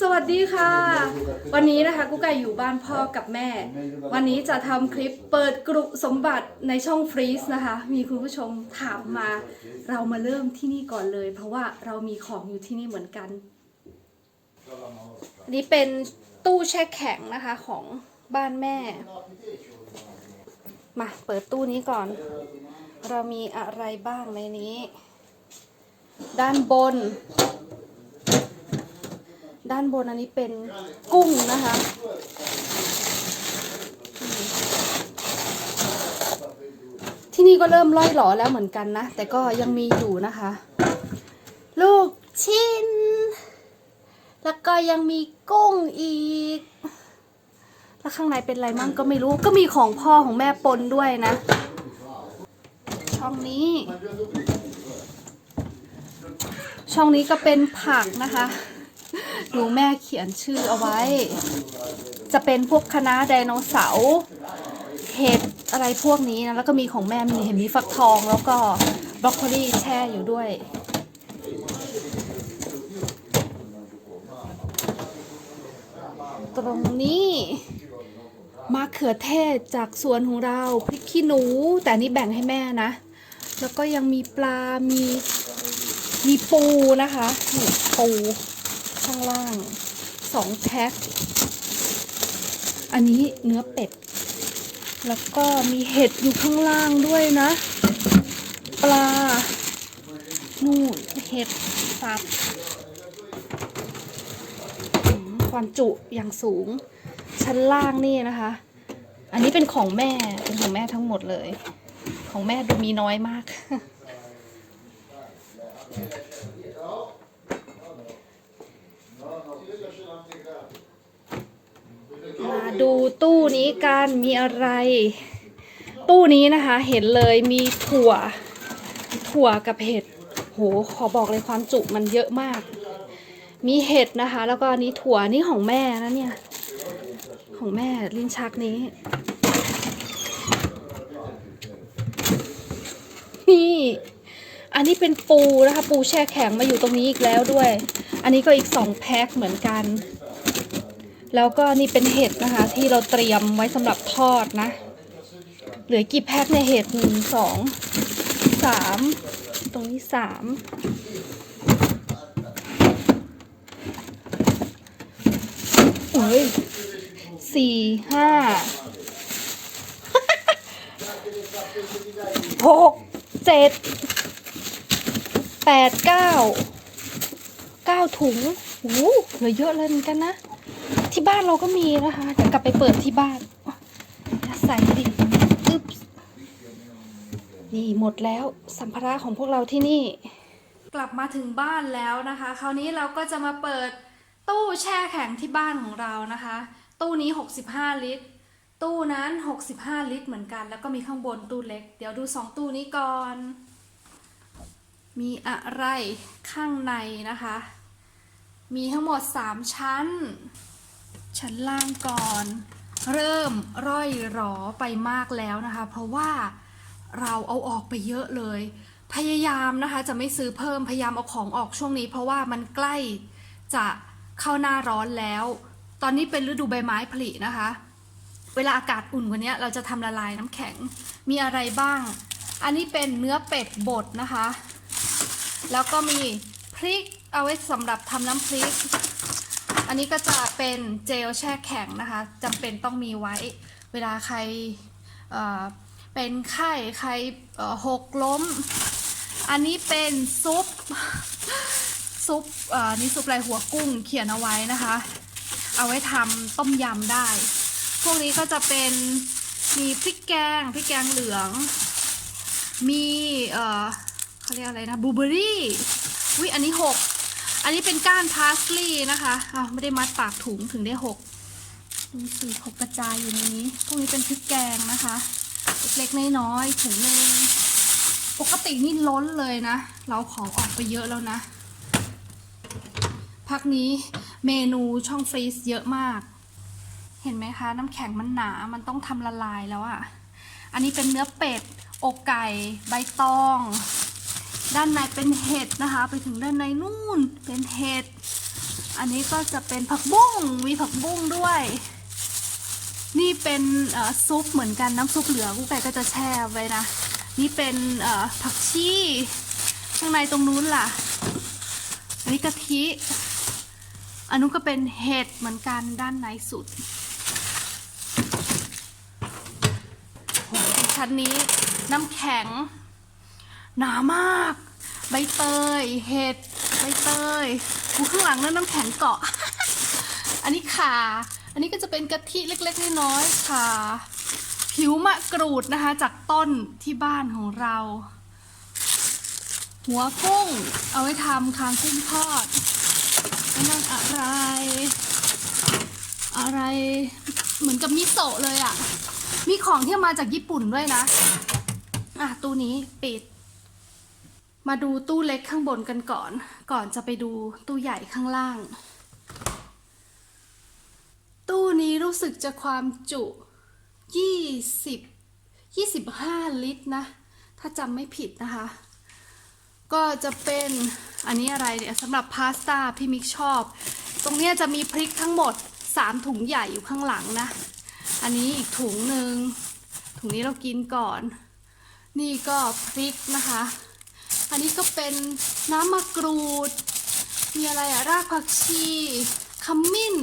สวัสดีค่ะ วันนี้นะคะกุ๊กไก่อยู่บ้านพ่อกับแม่ วันนี้จะทำคลิปเปิดกรุสมบัติในช่องฟรีซนะคะ มีคุณผู้ชมถามมา เรามาเริ่มที่นี่ก่อนเลย เพราะว่าเรามีของอยู่ที่นี่เหมือนกันอันนี้เป็นตู้แช่แข็งนะคะของบ้านแม่ มาเปิดตู้นี้ก่อน เรามีอะไรบ้างในนี้ ด้านบน ด้านบนอันนี้เป็นกุ้งนะคะ ที่นี่ก็เริ่มล่อยหลอแล้วเหมือนกันนะ แต่ก็ยังมีอยู่นะคะ ลูกชิ้น แล้วก็ยังมีกุ้งอีก แล้วข้างในเป็นอะไรมั่งก็ไม่รู้ ก็มีของพ่อของแม่ปนด้วยนะ ช่องนี้ ช่องนี้ก็เป็นผักนะคะ ดูแม่เขียนชื่อเอาไว้ จะเป็นพวกคณะไดโนเสาร์เห็ดอะไรพวกนี้นะ แล้วก็มีของแม่มีเห็นมีฟักทองแล้วก็บรอกโคลีแช่อยู่ด้วย ตรงนี้มะเขือเทศจากสวนของเราพริกขี้หนู แต่นนี่แบ่งให้แม่นะ แล้วก็ยังมีปลา มีมีปูนะคะนี่ปู ข้างล่างสองแพ็ค อันนี้เนื้อเป็ด แล้วก็มีเห็ดอยู่ข้างล่างด้วยนะ ปลา นู่นเห็ดสับความจุอย่างสูง ชั้นล่างนี่นะคะ อันนี้เป็นของแม่ เป็นของแม่ทั้งหมดเลย ของแม่ดูมีน้อยมาก มาดูตู้นี้กันมีอะไร ตู้นี้นะคะเห็นเลยมีถั่ว ถั่วกับเห็ดโหขอบอกเลยความจุมันเยอะมาก มีเห็ดนะคะ แล้วก็นนี้ถั่วนี่ของแม่นะเนี่ย ของแม่ลิ้นชักนี้นี่อันนี้เป็นปูนะคะ ปูแช่แข็งมาอยู่ตรงนี้อีกแล้วด้วย อันนี้ก็อีกสองแพ็คเหมือนกัน แล้วก็นี่เป็นเห็ดนะคะ ที่เราเตรียมไว้สำหรับทอดนะ เหลือกี่แพ็คในยเห็ดหนึ่งสองสามตรงนี้สามโอ้ยสี่ห้าหกเจ็ดแปดเก้าเก้าถุงโอ้เหลือเยอะเลยเหมือนกันนะ ที่บ้านเราก็มีนะคะ เดี๋ยวกลับไปเปิดที่บ้านใส่ดิอึ๊บนี่หมดแล้วสัมภาระของพวกเราที่นี่ กลับมาถึงบ้านแล้วนะคะ คราวนี้เราก็จะมาเปิดตู้แช่แข็งที่บ้านของเรานะคะ ตู้นี้ 65 ลิตร ตู้นั้น 65 ลิตรเหมือนกัน แล้วก็มีข้างบนตู้เล็ก เดี๋ยวดูสองตู้นี้ก่อน มีอะไรข้างในนะคะ มีทั้งหมด 3 ชั้น ชั้นล่างก่อน เริ่มร่อยหรอไปมากแล้วนะคะ เพราะว่าเราเอาออกไปเยอะเลย พยายามนะคะจะไม่ซื้อเพิ่มพยายามเอาของออกช่วงนี้ เพราะว่ามันใกล้จะเข้าหน้าร้อนแล้ว ตอนนี้เป็นฤดูใบไม้ผลินะคะ เวลาอากาศอุ่นกว่านี้เราจะทำละลายน้ำแข็งมีอะไรบ้าง อันนี้เป็นเนื้อเป็ดบดนะคะ แล้วก็มีพริกเอาไว้สำหรับทำน้ำพริก นนี้ก็จะเป็นเจลแช่แข็งนะคะจำเป็นต้องมีไว้ เวลาใครเเป็นไข้ใครหกล้ม อันนี้เป็นซุปซุปนี่ซุปไรหัวกุ้งเขียนเอาไว้นะคะ เอาไว้ทำต้มยำได้ พวกนี้ก็จะเป็นมีพริกแกงพริกแกงเหลือง มีเเขาเรียกอะไรนะบลูเบอรี่วิอันนี้หก อันนี้เป็นก้านพาสลีย์นะคะอ้าวไม่ได้มัดปากถุงถึงได้หกมีสี่หกกระจายอยู่ในนี้ พวกนี้เป็นพริกแกงนะคะ เล็กๆน้อยๆถุงหนึงปกตินี่ล้นเลยนะ เราของออกไปเยอะแล้วนะ พักนี้เมนูช่องฟรีซเยอะมาก เห็นไหมคะ น้ำแข็งมันหนา มันต้องทำละลายแล้วอะ่ะ อันนี้เป็นเนื้อเป็ด อกไก่ ใบตอง ด้านในเป็นเห็ดนะคะ ไปถึงด้านในนู่นเป็นเห็ด อันนี้ก็จะเป็นผักบุ้งมีผักบุ้งด้วย นี่เป็นซุปเหมือนกันน้ำซุปเหลือกุ๊กไก่ก็จะแช่ไว้นะ นี่เป็นผักชีข้างในตรงนู้นล่ะ อันนี้กะทิอันนู้นก็เป็นเห็ดเหมือนกันด้านในสุดโหชั้นนี้น้ำแข็ง หนามาก ใบเตย เห็ด ใบเตยอูข้างหลังนั่นน้ำแข็งเกาะ อันนี้ขาอันนี้ก็จะเป็นกะทิเล็กๆน้อยๆค่ะ ผิวมะกรูดนะคะ จากต้นที่บ้านของเรา หัวกุ้ง เอาไว้ทำคางกุ้งทอดนั่นอะไร อะไรเหมือนกับมิโซะเลยอะ่ะ มีของที่มาจากญี่ปุ่นด้วยนะ อะตู้นี้ปิด มาดูตู้เล็กข้างบนกันก่อน ก่อนจะไปดูตู้ใหญ่ข้างล่าง ตู้นี้รู้สึกจะความจุยี่สิบยี่สิบห้าลิตรนะ ถ้าจำไม่ผิดนะคะ ก็จะเป็นอันนี้อะไรเนี่ยสำหรับพาสต้าพี่มิกชอบ ตรงเนี้ยจะมีพริกทั้งหมด 3 ถุงใหญ่อยู่ข้างหลังนะ อันนี้อีกถุงหนึ่งถุงนี้เรากินก่อน นี่ก็พริกนะคะ อันนี้ก็เป็นน้ำมะกรูด มีอะไรอะรากผักชีขมิ้น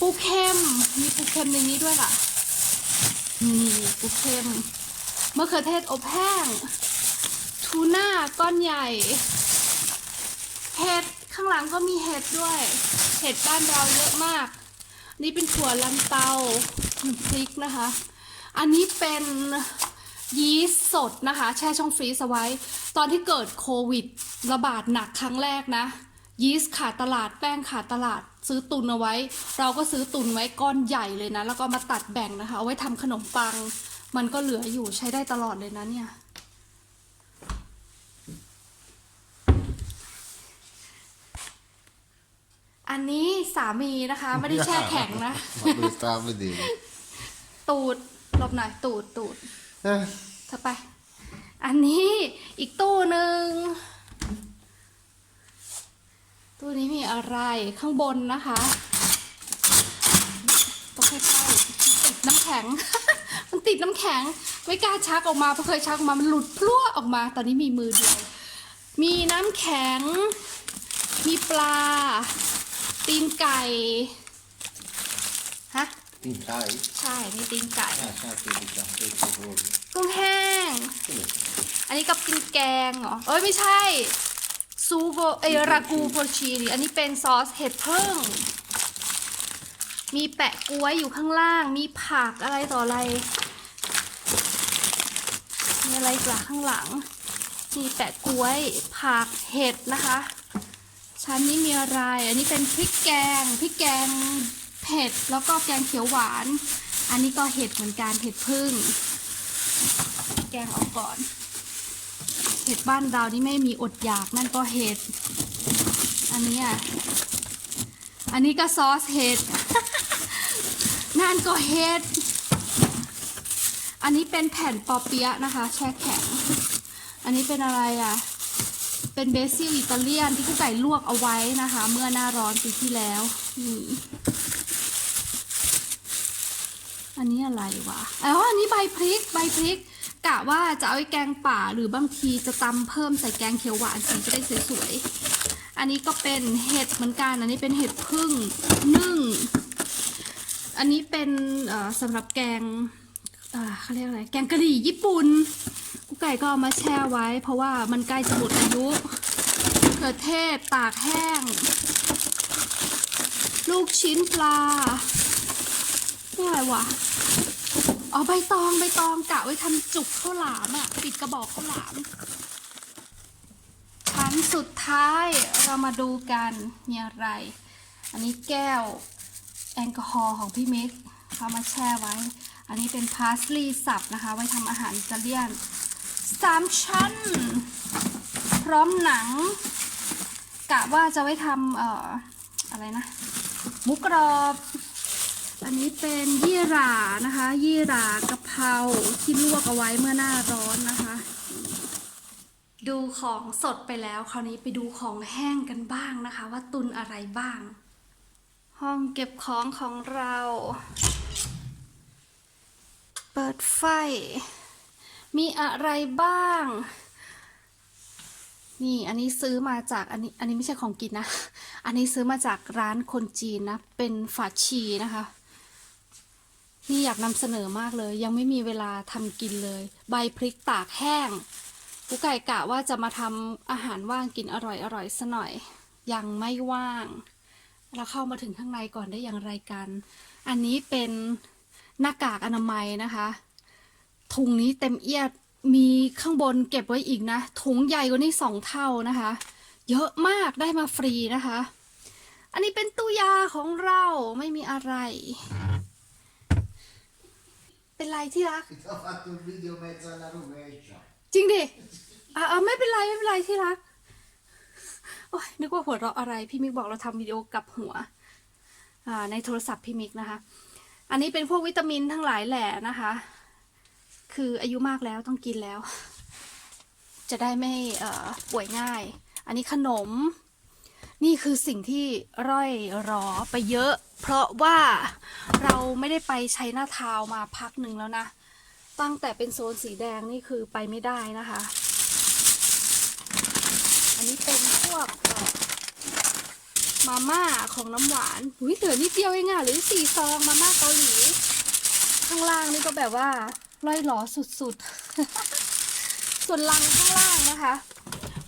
ปูเค็ม มีปูเค็มในนี้ด้วยล่ะ นี่ปูเค็มมะเขือเทศอบแห้ง ทูน่าก้อนใหญ่ เห็ดข้างหลังก็มีเห็ดด้วย เห็ดบ้านเราเยอะมาก นี่เป็นถั่วลันเตาพริกนะคะ อันนี้เป็น ยีสต์สดนะคะ แช่ช่องฟรีซเอาไว้ ตอนที่เกิดโควิด ระบาดหนักครั้งแรกนะ ยีสต์ขาดตลาดแป้งขาดตลาดซื้อตุนเอาไว้ เราก็ซื้อตุนไว้ก้อนใหญ่เลยนะ แล้วก็มาตัดแบ่งนะคะ เอาไว้ทำขนมปัง มันก็เหลืออยู่ใช้ได้ตลอดเลยนะเนี่ยอันนี้สามีนะคะ ไม่ได้แช่แข็งนะ Vad du tar med din. ตูดหลบหน่อยตูดตูด Eh, เธอไป อันนี้อีกตู้หนึ่ง ตู้นี้มีอะไรข้างบนนะคะต้องใกล้ๆติดน้ำแข็ง มันติดน้ำแข็ง ไม่กล้าชักออกมาเพราะเคยชักออกมา มันหลุดพลั่วออกมา ตอนนี้มีมือเดียว มีน้ำแข็ง มีปลา ตีนไก่ ฮะ din kaj. ใช่มีตีนไก่ Här känns det lite lite hård. กุ้งแห้ง อันนี้กับกินแกงเหรอ เอ้ยไม่ใช่ ซูโกเอยรากูโพชีนี่อันนี้เป็นซอสเห็ดเพิ่ง มีแปะกล้วยอยู่ข้างล่าง มีผักอะไรต่ออะไร มีอะไรอีกล่ะข้างหลัง มีแปะกล้วย ผัก เห็ดนะคะชั้นนี้มีอะไร อันนี้เป็นพริกแกง พริกแกง เผ็ดแล้วก็แกงเขียวหวาน อันนี้ก็เห็ดเหมือนกันเห็ดพึ่ง แกงออกก่อน เห็ดบ้านเรานี่ไม่มีอดอยากนั่นก็เห็ด อันนี้อะ อันนี้ก็ซอสเห็ด นั่นก็เห็ด อันนี้เป็นแผ่นปอเปี๊ยะนะคะ แช่แข็ง อันนี้เป็นอะไรอะ เป็นเบซิลอิตาเลียนที่ผู้ไก่ลวกเอาไว้นะคะ เมื่อหน้าร้อนปีที่แล้วนี่ นนี้อะไรวะอ๋ออันนี้ใบพริก ใบพริก กะว่าจะเอาไว้แกงป่าหรือบางทีจะตำเพิ่มใส่แกงเขียวหวานสีจะได้สวยๆ อันนี้ก็เป็นเห็ดเหมือนกัน อันนี้เป็นเห็ดพึ่งนึ่ง อันนี้เป็นสำหรับแกงอ่าเขาเรียกอะไร แกงกะหรี่ญี่ปุ่นกุ๊กไก่ก็เอามาแช่ไว้ เพราะว่ามันใกล้จะหมดอายุเขือเทศตากแห้ง ลูกชิ้นปลานี่อะไรวะ อ๋อใบตองใบตองกะไว้ทำจุกข้าวหลามอะปิดกระบอกข้าวหลามชั้นสุดท้ายเรามาดูกันมีอะไร อันนี้แก้วแอลกอฮอล์ของพี่มิกเขามาแช่ไว้ อันนี้เป็นพาสลีย์สับนะคะ ไว้ทำอาหารอิตาเลียนสามชั้น พร้อมหนัง กะว่าจะไว้ทำเอ่ออะไรนะหมูกรอบ อันนี้เป็นยี่หร่านะคะ ยี่หร่ากะเพราที่ลวกเอาไว้เมื่อหน้าร้อนนะคะ ดูของสดไปแล้ว คราวนี้ไปดูของแห้งกันบ้างนะคะ ว่าตุนอะไรบ้าง ห้องเก็บของของเรา เปิดไฟ มีอะไรบ้าง นี่อันนี้ซื้อมาจากอันนี้อันนี้ไม่ใช่ของกินนะ อันนี้ซื้อมาจากร้านคนจีนนะ เป็นฝาชีนะคะ นี่อยากนำเสนอมากเลย ยังไม่มีเวลาทำกินเลย ใบพริกตากแห้งกูไก่กะว่าจะมาทำอาหารว่างกินอร่อยอร่อยซะหน่อย ยังไม่ว่าง เราเข้ามาถึงข้างในก่อนได้อย่างไรกัน อันนี้เป็นหน้ากากอนามัยนะคะ ถุงนี้เต็มเอียดมีข้างบนเก็บไว้อีกนะ ถุงใหญ่กว่านี้สองเท่านะคะ เยอะมากได้มาฟรีนะคะ อันนี้เป็นตู้ยาของเราไม่มีอะไร เป็นไรที่รัก Ti ho fatto un video mezzo alla rovescia. จริงดิอ่าไม่เป็นไรไม่เป็นไรที่รัก โอ้ยนึกว่าหัวเราะอะไร พี่มิกบอกเราทำวิดีโอกลับหัว อ่า ในโทรศัพท์พี่มิกนะคะ อันนี้เป็นพวกวิตามินทั้งหลายแหละนะคะ คืออายุมากแล้วต้องกินแล้ว จะได้ไม่เอ่อป่วยง่าย อันนี้ขนม นี่คือสิ่งที่ร่อยรอไปเยอะ เพราะว่าเราไม่ได้ไปใช้หน้าทาวมาพักหนึ่งแล้วนะ ตั้งแต่เป็นโซนสีแดงนี่คือไปไม่ได้นะคะ อันนี้เป็นพวกมาม่าของน้ำหวานอุ้ยเหลือนิดเดียวเองอะหรือสี่ซองมาม่าเกาหลี ข้างล่างนี่ก็แบบว่าร่อยหลอสุดๆ ส่วนลังข้างล่างนะคะ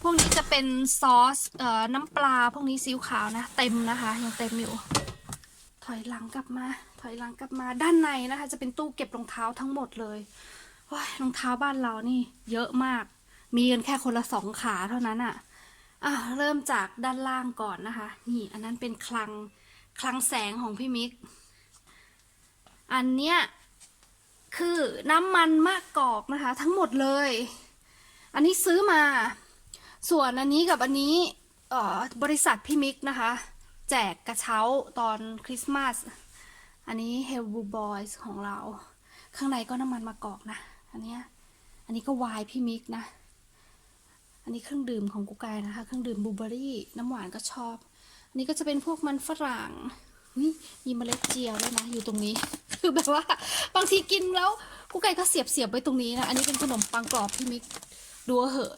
พวกนี้จะเป็นซอสเอ่อน้ำปลาพวกนี้ซีอิ๊วขาวนะ เต็มนะคะยังเต็มอยู่ ถอยหลังกลับมา ถอยหลังกลับมาด้านในนะคะ จะเป็นตู้เก็บรองเท้าทั้งหมดเลยว้ยรองเท้าบ้านเรานี่ เยอะมาก มีกันแค่คนละสองขาเท่านั้นอะอะเริ่มจากด้านล่างก่อนนะคะ นี่ อันนั้นเป็นคลังคลังแสงของพี่มิก อันเนี้ยคือน้ำมันมะกอกนะคะ ทั้งหมดเลย อันนี้ซื้อมา ส่วนอันนี้กับอันนี้บริษัทพี่มิกนะคะ แจกกระเช้าตอนคริสต์มาส อันนี้ h e l b u Boys ของเรา ข้างในก็น้ำมันมะกอกนะ อันนี้อันนี้ก็วน์พี่มิกนะ อันนี้เครื่องดื่มของกูกายนะคะ เครื่องดื่มบลูเบอรี่ น้ำหวานก็ชอบ อันนี้ก็จะเป็นพวกมันฝรั่งนี่มีเมล็ดเจียวด้วยนะ อยู่ตรงนี้ คือแบบว่า บางทีกินแล้วกูไก่ก็เสียบเสียบไว้ตรงนี้นะ อันนี้เป็นขนมปังกรอบพี่มิกดูเหอะ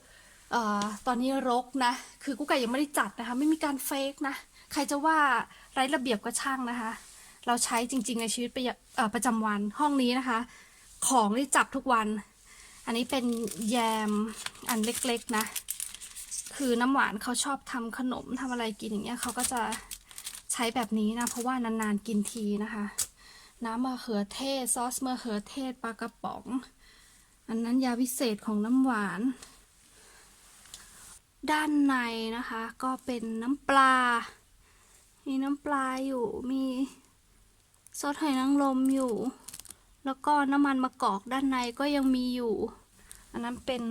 เอ่อตอนนี้รกนะ คือกูไก่ยังไม่ได้จัดนะคะ ไม่มีการเฟกนะ ใครจะว่าไร้ระเบียบก็ช่างนะคะ เราใช้จริง ๆ ในชีวิตประจำเอ่อประจำวันห้องนี้นะคะ ของที่จับทุกวัน อันนี้เป็นแยมอันเล็กๆนะ คือน้ำหวานเขาชอบทำขนมทำอะไรกินอย่างเงี้ยเขาก็จะใช้แบบนี้นะ เพราะว่านานๆกินทีนะคะ น้ำมะเขือเทศ ซอสมะเขือเทศปลากระป๋อง อันนั้นยาวิเศษของน้ำหวาน ด้านในนะคะ ก็เป็นน้ำปลา มีน้ำปลาอยู่ มีซอสหอยนางรมอยู่ แล้วก็น้ำมันมะกอกด้านในก็ยังมีอยู่ อันนั้นเป็น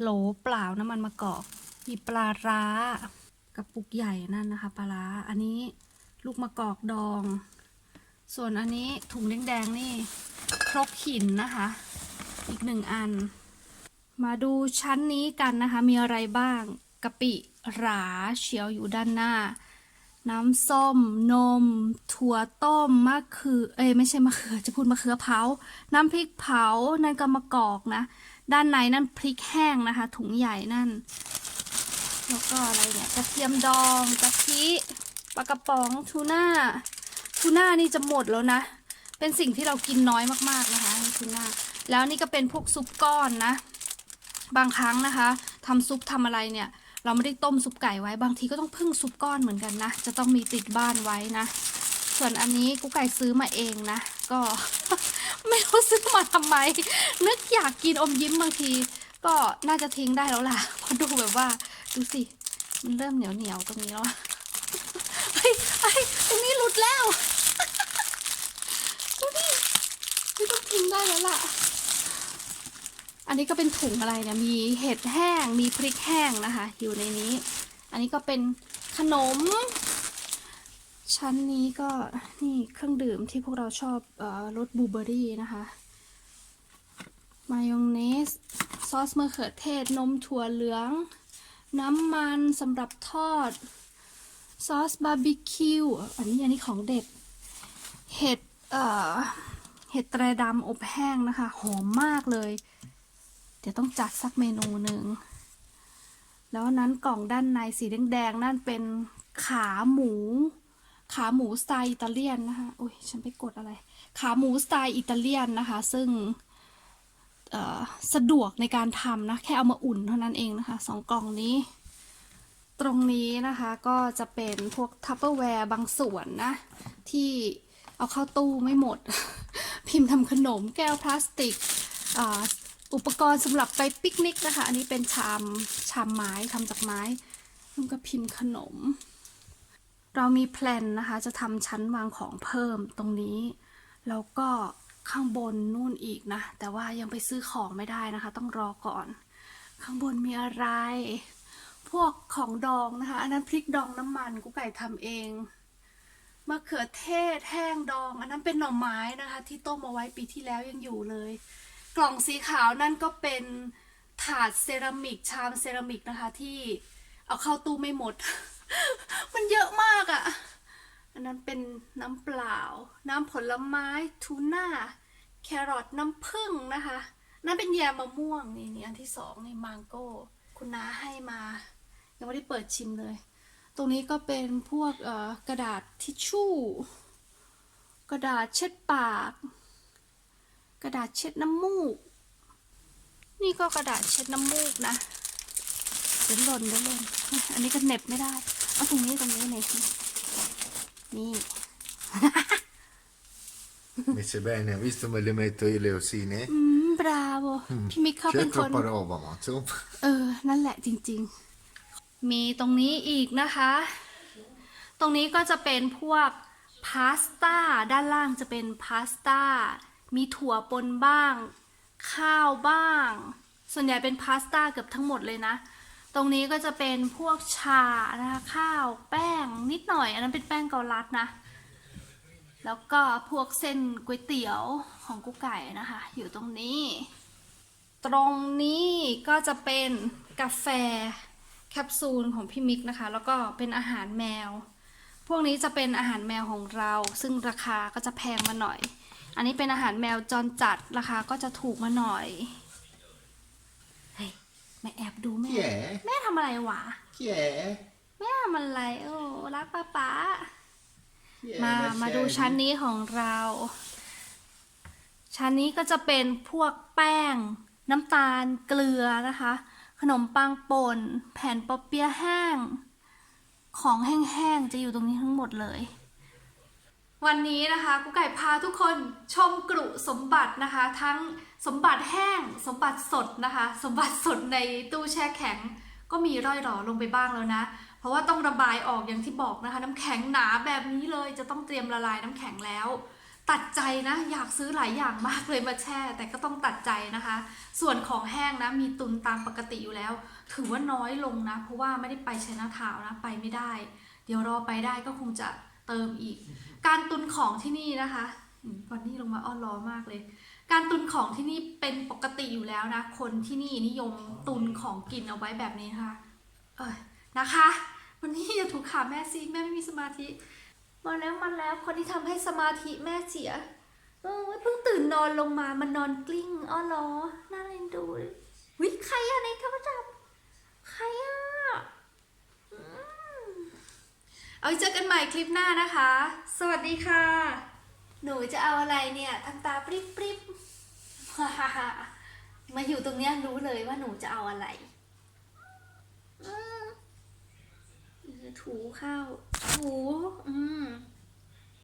โหลเปล่าน้ำมันมะกอก มีปลาร้ากระปุกใหญ่นั่นนะคะ ปลาร้า อันนี้ลูกมะกอกดอง ส่วนอันนี้ถุงแดงๆนี่ครกหินนะคะ อีกหนึ่งอัน มาดูชั้นนี้กันนะคะ มีอะไรบ้าง กะปิหราเฉียวอยู่ด้านหน้า น้ำส้ม นม ถั่วต้มมะเขือเอ้ยไม่ใช่มะเขือจะพูดมะเขือเผา น้ำพริกเผานั่นก็มะกอกนะ ด้านในนั่นพริกแห้งนะคะ ถุงใหญ่นั่น แล้วก็อะไรเนี่ยกระเทียมดองกะทิปลากระป๋องทูน่าทูน่านี่จะหมดแล้วนะ เป็นสิ่งที่เรากินน้อยมากๆนะคะทูน่าแล้วนี่ก็เป็นพวกซุปก้อนนะ บางครั้งนะคะทำซุปทำอะไรเนี่ย เราไม่ได้ต้มซุปไก่ไว้บางทีก็ต้องพึ่งซุปก้อนเหมือนกันนะ จะต้องมีติดบ้านไว้นะ ส่วนอันนี้กุ๊กไก่ซื้อมาเองนะ ก็ ไม่รู้ซื้อมาทำไม นึกอยากกินอมยิ้มบางที ก็น่าจะทิ้งได้แล้วล่ะเพราะดูแบบว่าดูสิมันเริ่มเหนียวเหนียวๆตรงนี้แล้วอะเฮ้ยเฮ้ตรงนี้หลุดแล้วดูดิไม่ต้องทิ้งได้แล้วล่ะ อันนี้ก็เป็นถุงอะไรเนี่ยมีเห็ดแห้งมีพริกแห้งนะคะ อยู่ในนี้ อันนี้ก็เป็นขนม ชั้นนี้ก็นี่เครื่องดื่มที่พวกเราชอบออรสบลูเบอรี่นะคะ มายองเนส ซอสมะเขือเทศ นมถั่วเหลือง น้ำมันสำหรับทอด ซอสบาร์บีคิว อันนี้อันนี้ของเด็ด เห็ดเอ่อเห็ดแตรดำอบแห้งนะคะ หอมมากเลย ดี๋ยวต้องจัดสักเมนูหนึ่ง แล้วนั้นกล่องด้านในสีแดงๆนั่นเป็นขาหมู ขาหมูสไตล์อิตาเลียนนะคะอุ้ยฉันไปกดอะไร ขาหมูสไตล์อิตาเลียนนะคะ ซึ่งสะดวกในการทำนะ แค่เอามาอุ่นเท่านั้นเองนะคะสองกล่องนี้ ตรงนี้นะคะก็จะเป็นพวกทัพเปอร์แวร์บางส่วนนะ ที่เอาเข้าตู้ไม่หมด พิมพ์ทำขนมแก้วพลาสติก อุปกรณ์สำหรับไปปิกนิกนะคะ อันนี้เป็นชามชามไม้ทำจากไม้แล้วก็พิมพ์ขนม เรามีแพลนนะคะ จะทำชั้นวางของเพิ่มตรงนี้ แล้วก็ข้างบนนู่นอีกนะ แต่ว่ายังไปซื้อของไม่ได้นะคะ ต้องรอก่อน ข้างบนมีอะไร พวกของดองนะคะ อันนั้นพริกดองน้ำมันกุ๊กไก่ทำเองมะเขือเทศแห้งดอง อันนั้นเป็นหน่อไม้นะคะ ที่ต้มเอาไว้ปีที่แล้วยังอยู่เลย กล่องสีขาวนั่นก็เป็นถาดเซรามิกชามเซรามิกนะคะที่เอาเข้าตู้ไม่หมด มันเยอะมากอะ่ะ อันนั้นเป็นน้ำเปล่า น้ำผลไม้ทูน่า แครอทน้ำผึ้งนะคะ นั่นเป็นแยมมะม่วงนี่นี่อันที่สองนี่มังโก้ คุณน้าให้มา ยังไม่ได้เปิดชิมเลย ตรงนี้ก็เป็นพวกกระดาษทิชชู่ กระดาษเช็ดปาก กระดาษเช็ดน้ำมูก นี่ก็กระดาษเช็ดน้ำมูกนะเดี๋ยวหล่นเดี๋ยวหล่นอันนี้ก็เหน็บไม่ได้ เอาตรงนี้ตรงนี้หน่อยสินี่ Messe bene, hai visto me le metto io le osine? อืม บราโวพี่มิกเขาเป็ C'è นคน troppa roba, ma insomma. เออ นั่นแหละจริงๆ มีตรงนี้อีกนะคะ ตรงนี้ก็จะเป็นพวกพาสต้า ด้านล่างจะเป็นพาสต้า มีถั่วปนบ้าง ข้าวบ้าง ส่วนใหญ่เป็นพาสต้าเกือบทั้งหมดเลยนะ ตรงนี้ก็จะเป็นพวกชานะคะข้าวแป้งนิดหน่อย อันนั้นเป็นแป้งเกาลัดนะ แล้วก็พวกเส้นก๋วยเตี๋ยวของกุ๊กไก่นะคะ อยู่ตรงนี้ ตรงนี้ก็จะเป็นกาแฟแคปซูลของพี่มิกนะคะ แล้วก็เป็นอาหารแมว พวกนี้จะเป็นอาหารแมวของเรา ซึ่งราคาก็จะแพงมาหน่อย อันนี้เป็นอาหารแมวจรจัดราคาก็จะถูกมาหน่อย เฮ้ยแม่แอบดูแม่ Chi è? แม่ทำอะไรวะ Chi è? แม่ทำอะไร โอ้รักป้าป๊า Chi è? มา Messe มาดู Eni? ชั้นนี้ของเรา ชั้นนี้ก็จะเป็นพวกแป้ง น้ำตาล เกลือนะคะ ขนมปังป่น แผ่นปอเปี๊ยะแห้ง ของแห้งๆ จะอยู่ตรงนี้ทั้งหมดเลย วันนี้นะคะกุ๊กไก่พาทุกคนชมกรุสมบัตินะคะ ทั้งสมบัติแห้ง สมบัติสดนะคะ สมบัติสดในตู้แช่แข็ง ก็มีร่อยหรอลงไปบ้างแล้วนะ เพราะว่าต้องระบายออกอย่างที่บอกนะคะ น้ำแข็งหนาแบบนี้เลยจะต้องเตรียมละลายน้ำแข็งแล้ว ตัดใจนะอยากซื้อหลายอย่างมากเลยมาแช่ แต่ก็ต้องตัดใจนะคะ ส่วนของแห้งนะมีตุนตามปกติอยู่แล้ว ถือว่าน้อยลงนะ เพราะว่าไม่ได้ไปชนะทาวนะไปไม่ได้ เดี๋ยวรอไปได้ก็คงจะเติมอีก การตุนของที่นี่นะคะอืมวันนี้ลงมาอ้อนล้อมากเลย การตุนของที่นี่เป็นปกติอยู่แล้วนะ คนที่นี่นิยมตุนของกินเอาไว้แบบนี้นะคะเอยนะคะวันนี้อย่าถูกขาแม่สิแม่ไม่มีสมาธิ มาแล้วมาแล้วคนที่ทำให้สมาธิแม่เสียเออเพิ่งตื่นนอนลงมามันนอนกลิ้งอ้อเหรอน่าเอ็นดูเลยวิใครอะในโทรศัพท์ใครอะอืม เอาไว้เจอกันใหม่คลิปหน้านะคะ สวัสดีค่ะ หนูจะเอาอะไรเนี่ยทำตาปริบปริบมาอยู่ตรงเนี้ยรู้เลยว่าหนูจะเอาอะไรอืมเออถูข้าวถูอืม